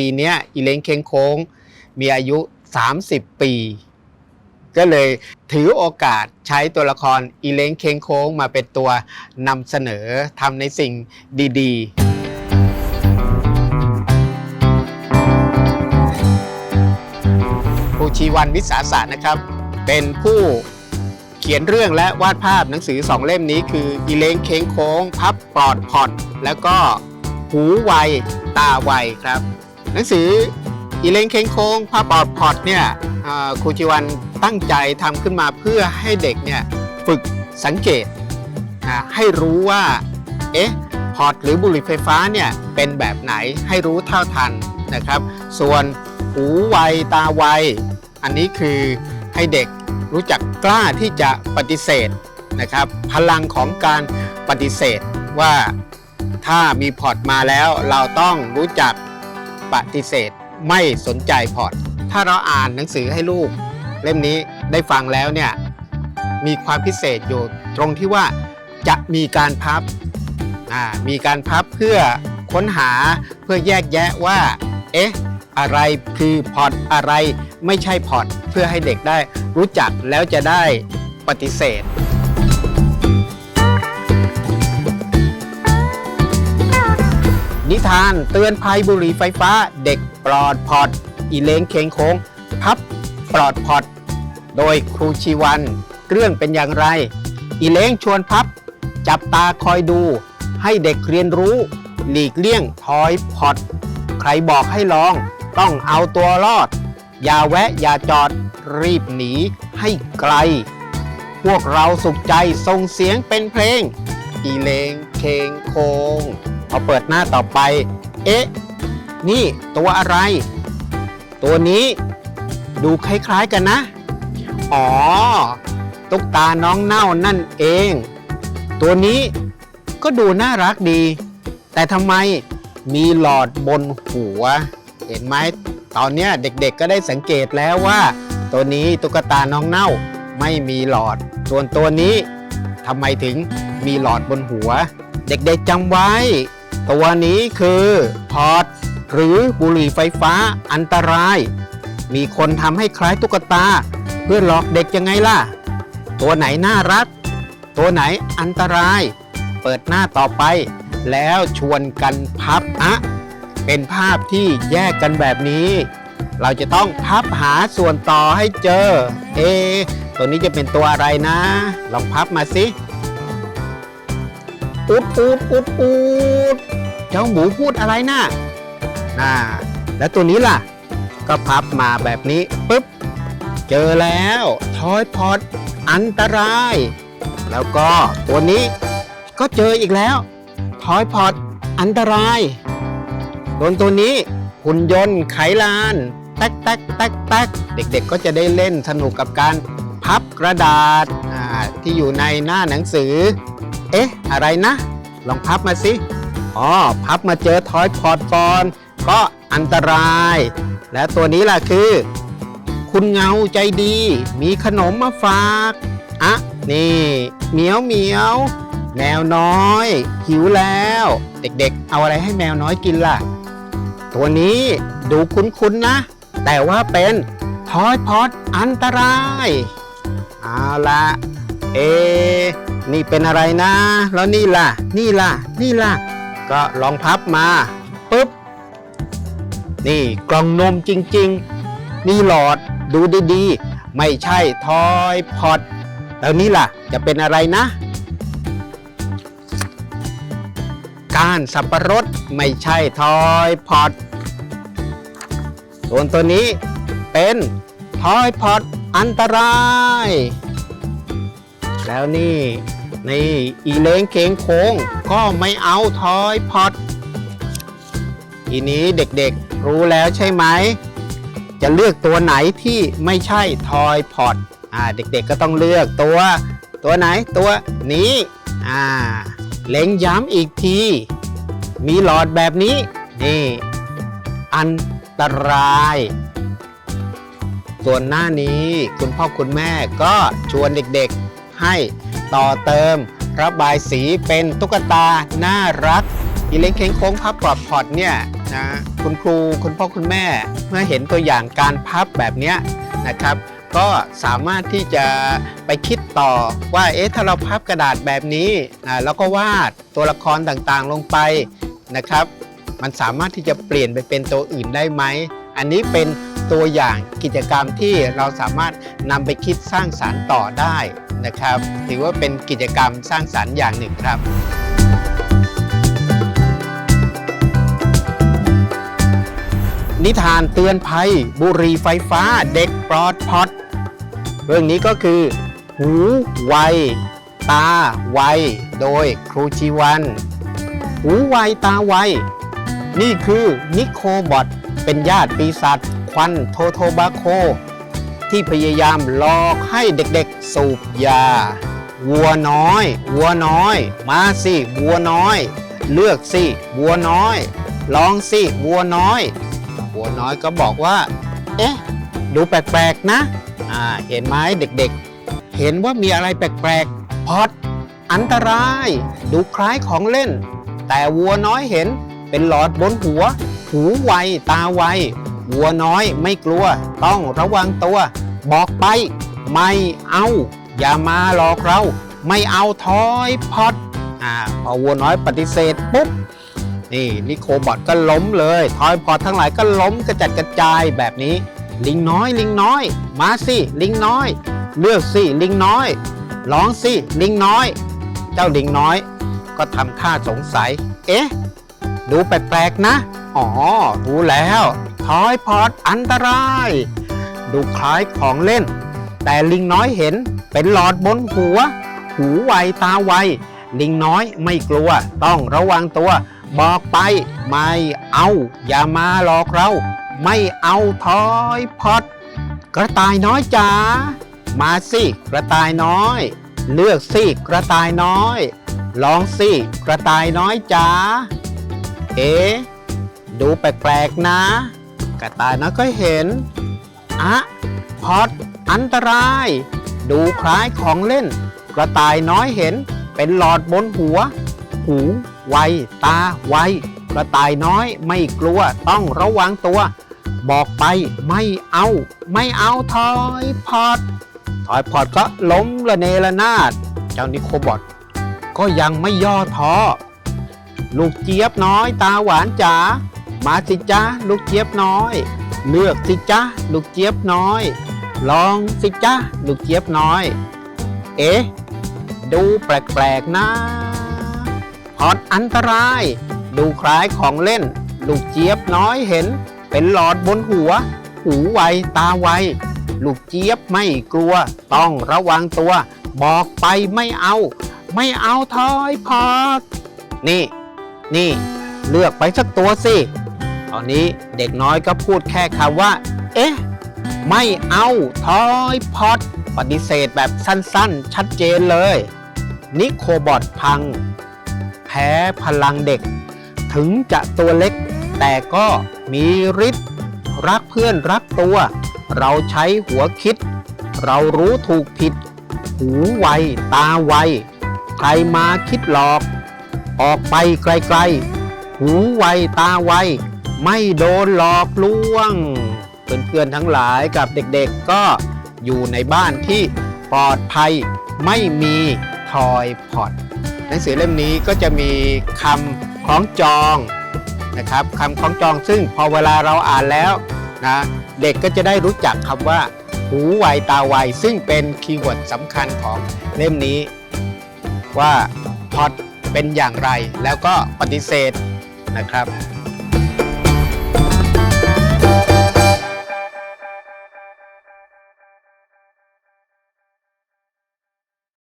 ปีนี้อีเล้งเค้งโค้งมีอายุ 30 ปี ก็เลยถือโอกาสใช้ตัวละครอีเล้งเค้งโค้งมาเป็นตัวนำเสนอทำในสิ่งดีๆูชีวันวิสาสะนะครับ เป็นผู้เขียนเรื่องและวาดภาพหนังสือสองเล่มนี้คืออีเล้งเค้งโค้ง พับปลอดผ่อน แล้วก็หูไวตาไวครับ หนังสืออีเลงเค้งโค้งผ้าปลอดพอดเนี่ยครูจิวันตั้งใจทำขึ้นมาเพื่อให้เด็กเนี่ยฝึกสังเกตให้รู้ว่าเอ๊ะพอร์ตหรือบุหรี่ไฟฟ้าเนี่ยเป็นแบบไหนให้รู้เท่าทันนะครับ ส่วนหูไวตาไวอันนี้คือให้เด็กรู้จักกล้าที่จะปฏิเสธนะครับ พลังของการปฏิเสธว่าถ้ามีพอร์ตมาแล้วเราต้องรู้จัก ปฏิเสธไม่สนใจพอร์ต ถ้าเราอ่านหนังสือให้ลูก เล่มนี้ได้ฟังแล้วเนี่ยมีความพิเศษอยู่ตรงที่ว่าจะมีการพับอ่ามีการพับเพื่อค้นหาเพื่อแยกแยะว่า เอ๊ะ อะไรคือพอร์ตอะไรไม่ใช่พอร์ตเพื่อให้เด็กได้รู้จักแล้วจะได้ปฏิเสธ นิทานเตือนภัยบุหรี่ไฟฟ้า เด็กปลอดพอด อีเลงเคงโค้ง พับปลอดพอด โดยครูชีวัน เรื่องเป็นอย่างไร อีเลงชวนพับ จับตาคอยดู ให้เด็กเรียนรู้ หลีกเลี่ยงทอยพอด ใครบอกให้ลอง ต้องเอาตัวรอด อย่าแวะอย่าจอดรีบหนีให้ไกล พวกเราสุขใจส่งเสียงเป็นเพลง อีเลงเคงโคง อเปิดหน้าต่อไป เอ๊ะ นี่ตัวอะไร ตัวนี้ดูคล้ายๆกันนะ อ๋อ ตุ๊กตาน้องเน่านั่นเอง ตัวนี้ก็ดูน่ารักดี แต่ทำไมมีหลอดบนหัว เห็นไหม ตอนนี้เด็กๆก็ได้สังเกตแล้วว่า ตัวนี้ตุ๊กตาน้องเน่าไม่มีหลอด ส่วนตัวนี้ทำไมถึงมีหลอดบนหัว เด็กๆจำไว้ ตัวนี้คือพอร์ตหรือบุหรี่ไฟฟ้าอันตราย มีคนทำให้คล้ายตุ๊กตา เพื่อหลอกเด็กยังไงล่ะ ตัวไหนน่ารัก ตัวไหนอันตราย เปิดหน้าต่อไป แล้วชวนกันพับอะเป็นภาพที่แยกกันแบบนี้ เราจะต้องพับหาส่วนต่อให้เจอ เอ ตัวนี้จะเป็นตัวอะไรนะ ลองพับมาสิ อุดอุดอุดอุดเจ้าหมูพูดอะไรนะน่า แล้วตัวนี้ล่ะ ก็พับมาแบบนี้ปุ๊บ เจอแล้วทอยพอดอันตราย แล้วก็ตัวนี้ก็เจออีกแล้วทอยพอดอันตรายโดนตัวนี้หุ่นยนต์ไขลานแต๊กแต๊กแต๊กแต๊กเด็กๆ ก็จะได้เล่นสนุกกับการพับกระดาษที่อยู่ในหน้าหนังสือ เอ๊ะ อะไรนะ ลองพับมาสิ อ๋อ พับมาเจอทอยพอดก่อนก็อันตราย และตัวนี้ล่ะคือ คุณเงาใจดี มีขนมมาฝากอะนี่เหมียวเหมียวแมวน้อย หิวแล้ว เด็กๆ เอาอะไรให้แมวน้อยกินล่ะ ตัวนี้ดูคุ้นๆนะ แต่ว่าเป็นทอยพอดอันตราย เอาละเอะ นี่เป็นอะไรนะ แล้วนี่ล่ะ นี่ล่ะ นี่ล่ะ ก็ลองพับมาปุ๊บ นี่กล่องนมจริง ๆ นี่หลอดดูดีๆ ไม่ใช่ทอยพอดแล้วนี่ล่ะ จะเป็นอะไรนะก้านสับปะรดไม่ใช่ทอยพอดส่วนตัวนี้เป็นทอยพอดอันตราย แล้วนี่ นี่อีเล้งเคงโค้งก็ไม่เอาทอยพอดทีนี้เด็กๆรู้แล้วใช่ไหม จะเลือกตัวไหนที่ไม่ใช่ทอยพอดอ่าเด็กๆก็ต้องเลือกตัว ตัวไหนตัวนี้อ่าเล็งย้ำอีกที มีหลอดแบบนี้ นี่ อันตราย ส่วนหน้านี้คุณพ่อคุณแม่ก็ชวนเด็กๆ ให้ต่อเติมระบายสีเป็นตุ๊กตา น่ารักอีเล็กเค้งโค้งพับปลอดพอดเนี่ยนะคุณครูคุณพ่อคุณแม่ เมื่อเห็นตัวอย่างการพับแบบนี้นะครับ ก็สามารถที่จะไปคิดต่อว่าเอ๊ะถ้าเราพับกระดาษแบบนี้นะแล้วก็วาดตัวละครต่างๆลงไปนะครับ มันสามารถที่จะเปลี่ยนไปเป็นตัวอื่นได้ไหม อันนี้เป็นตัวอย่างกิจกรรมที่เราสามารถนำไปคิดสร้างสารรค์ต่อได้นะครับ ถือว่าเป็นกิจกรรมสร้างสารรค์อย่างหนึ่งครับนิทานเตือนภัย บุหรี่ไฟฟ้าเด็กปลอดพอดเรื่องนี้ก็คือ หูไว ตาไว โดยครูชีวัน หูไว ตาไว นี่คือนิโคบอท เป็นญาติปีศาจควันโทโทบาโค ที่พยายามหลอกให้เด็กๆสูบยา วัวน้อย วัวน้อย มาสิวัวน้อย เลือกสิวัวน้อย ลองสิวัวน้อย วัวน้อยก็บอกว่า เอ๊ะ ดูแปลกๆนะ อ่า เห็นไหมเด็กๆ เห็นว่ามีอะไรแปลกๆพอดอันตราย ดูคล้ายของเล่น แต่วัวน้อยเห็นเป็นหลอดบนหัว หูไว ตาไว วัวน้อยไม่กลัว ต้องระวังตัว บอกไป ไม่เอา อย่ามาหลอกเรา ไม่เอาทอยพอดอ่าพอวัวน้อยปฏิเสธปุ๊บนี่นิโคบอทก็ล้มเลย ทอยพอร์ตทั้งหลายก็ล้มกระจัดกระจายแบบนี้ ลิงน้อย ลิงน้อย มาสิลิงน้อย เลือกสิลิงน้อยร้องสิลิงน้อย เจ้าลิงน้อย ก็ทำท่าสงสัย เอ๊ะ ดูแปลกๆนะ อ๋อรู้แล้วทอยพอร์ตอันตราย ดูคล้ายของเล่น แต่ลิงน้อยเห็นเป็นหลอดบนหัว หูไวตาไว ลิงน้อยไม่กลัว ต้องระวังตัว บอกไปไม่เอา อย่ามาหลอกเรา ไม่เอาทอยพอดกระต่ายน้อยจ๋ามาสิกระต่ายน้อย เลือกสิกระต่ายน้อย ลองสิกระต่ายน้อยจ๋าเอ๊ ดูแปลกๆนะ กระต่ายน้อยก็เห็น อะพอดอันตราย ดูคล้ายของเล่น กระต่ายน้อยเห็น เป็นหลอดบนหัว หูไวตาไวกระต่ายน้อยไม่กลัวต้องระวังตัว บอกไปไม่เอา ไม่เอาทอยพอดทอยพอดก็ล้มระเนระนาด เจ้านิโคบอทก็ยังไม่ย่อท้อลูกเจี๊ยบน้อยตาหวานจ๋า มาสิจ้าลูกเจี๊ยบน้อย เลือกสิจ้าลูกเจี๊ยบน้อย ลองสิจ้าลูกเจี๊ยบน้อย เอ๊ะดูแปลกๆนะพอดอันตราย ดูคล้ายของเล่น ลูกเจี๊ยบน้อยเห็น เป็นหลอดบนหัว หูไวตาไวลูกเจี๊ยบไม่กลัว ต้องระวังตัว บอกไปไม่เอา ไม่เอาทอยพอดนี่ นี่ เลือกไปสักตัวสิ ตอนนี้เด็กน้อยก็พูดแค่คำว่า เอ๊ะ ไม่เอาทอยพอดปฏิเสธแบบสั้นๆ ชัดเจนเลย นิโคบอทพัง แพ้พลังเด็ก ถึงจะตัวเล็ก แต่ก็มีฤทธิ์รักเพื่อนรักตัว เราใช้หัวคิด เรารู้ถูกผิด หูไว ตาไว ใครมาคิดหลอก ออกไปไกลๆ หูไว ตาไว ไม่โดนหลอกลวง เพื่อนๆทั้งหลายกับเด็กๆก็อยู่ในบ้านที่ปลอดภัยไม่มีทอยพอดหนังสือเล่มนี้ก็จะมีคำคล้องจองนะครับคำคล้องจองซึ่งพอเวลาเราอ่านแล้วนะเด็กก็จะได้รู้จักคำว่า หูไวตาไวซึ่งเป็นคีย์เวิร์ดสำคัญของเล่มนี้ ว่าพอดเป็นอย่างไรแล้วก็ปฏิเสธนะครับ